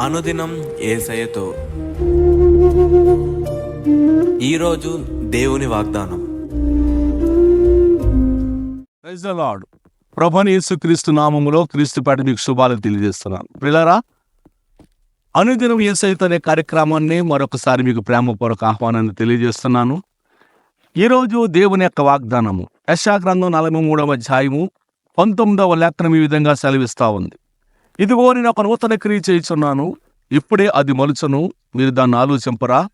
అనుదినం ఏసయతో ఈరోజు దేవుని వాగ్దానం. ప్రైజ్ లార్డ్ ప్రభుని యేసుక్రీస్తు నామములో క్రీస్తు పాటి మీకు శుభాలు తెలియజేస్తున్నాను. పిల్లరా అనుదినం ఏసైతే అనే కార్యక్రమాన్ని మరొకసారి మీకు ప్రేమపూర్వక ఆహ్వానాన్ని తెలియజేస్తున్నాను. ఈరోజు దేవుని యొక్క వాగ్దానము. యశాగ్రంథం నలభై మూడవ అధ్యాయము పంతొమ్మిదవ లేఖనం ఈ విధంగా సెలవిస్తూ ఉంది. ఇదిగో నేను ఒక నూతన క్రియ చేయుచున్నాను. ఇప్పుడే అది మలుచను. మీరు దాన్ని ఆలోచింపరా.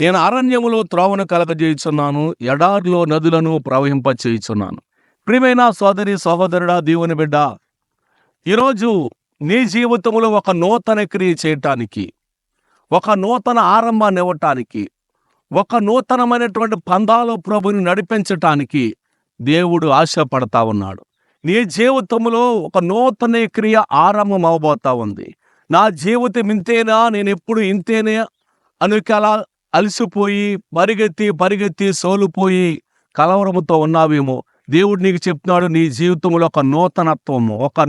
నేను అరణ్యములో త్రోవను కలగజేయుచున్నాను. ఎడార్లో నదులను ప్రవహింప చేయుచున్నాను ప్రియమైన సోదరి సహోదరుడా దేవుని బిడ్డ ఈరోజు నీ జీవితంలో ఒక నూతన క్రియ చేయటానికి ఒక నూతన ఆరంభాన్ని ఇవ్వటానికి ఒక నూతనమైనటువంటి పందాలు ప్రభుని నడిపించటానికి దేవుడు ఆశపడతా ఉన్నాడు. నీ జీవితంలో ఒక నూతన క్రియ ఆరంభం అవబోతా ఉంది. నా జీవితం ఇంతేనా? నేను ఎప్పుడు ఇంతేనే? అనుకలా అలసిపోయి పరిగెత్తి పరిగెత్తి సోలుపోయి కలవరముతో ఉన్నావేమో? దేవుడు నీకు చెప్తున్నాడు నీ జీవితంలో ఒక నూతనత్వము ఒక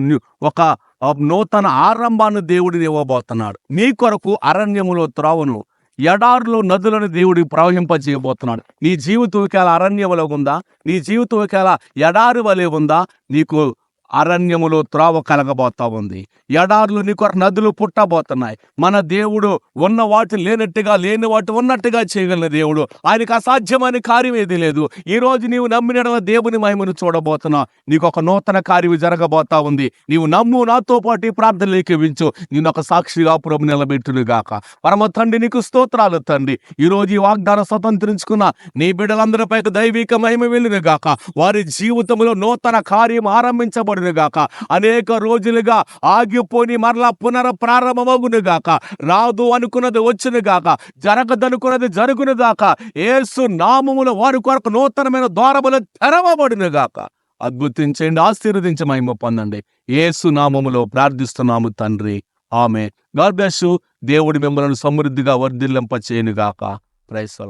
ఒక నూతన ఆరంభాన్ని దేవుడిని ఇవ్వబోతున్నాడు. నీ కొరకు అరణ్యములో త్రోవను ఎడారులో నదులను దేవుడు ప్రవహింపజేయబోతున్నాడు. నీ జీవితం ఒకవేళ అరణ్యములో ఉందా? నీ జీవితం ఒకవేళ ఎడారి వలె ఉందా? నీకు అరణ్యములో త్రావ కలగబోతా ఉంది. ఎడార్లు నీ కొరకు నదులు పుట్టబోతున్నాయి. మన దేవుడు ఉన్న వాటి లేనట్టుగా లేని వాటి ఉన్నట్టుగా చేయగలిగిన దేవుడు. ఆయనకు అసాధ్యమైన కార్యం ఏది లేదు. ఈ రోజు నీవు నమ్మిన దేవుని మహిమను చూడబోతున్నావు. నీకు ఒక నూతన కార్యం జరగబోతా ఉంది. నీవు నమ్ము నాతో పాటు ఈ ప్రార్థనలోకి వించు నేను ఒక సాక్షిగా ప్రభు నిలబెట్టునుగాక పరమ తండ్రి నీకు స్తోత్రాలు తండ్రి. ఈ రోజు ఈ వాగ్దానం స్వతంత్రించుకున్న నీ బిడ్డలందరిపై దైవిక మహిమ వెళ్ళును గాక వారి జీవితంలో నూతన కార్యం ఆరంభించబడును గాక. అనేక రోజులుగా ఆగిపోని మరలా పునర గాక. రాదు అనుకున్నది వచ్చును గాక. జరగదనుకున్నది జరుగునుగాక ఏసు నామముల వారి కొరకు నూతనమైన ద్వారములు తెరవబడును గాక. అద్భుతించండి ఆశీర్వదించి మహిమ పొందండి. ఏసు నామములో ప్రార్థిస్తున్నాము తండ్రి. ఆమె గాడ్ దేవుడి మిమ్మల్ని సమృద్ధిగా వర్ధిల్లింప చేయను గాక ప్రైస్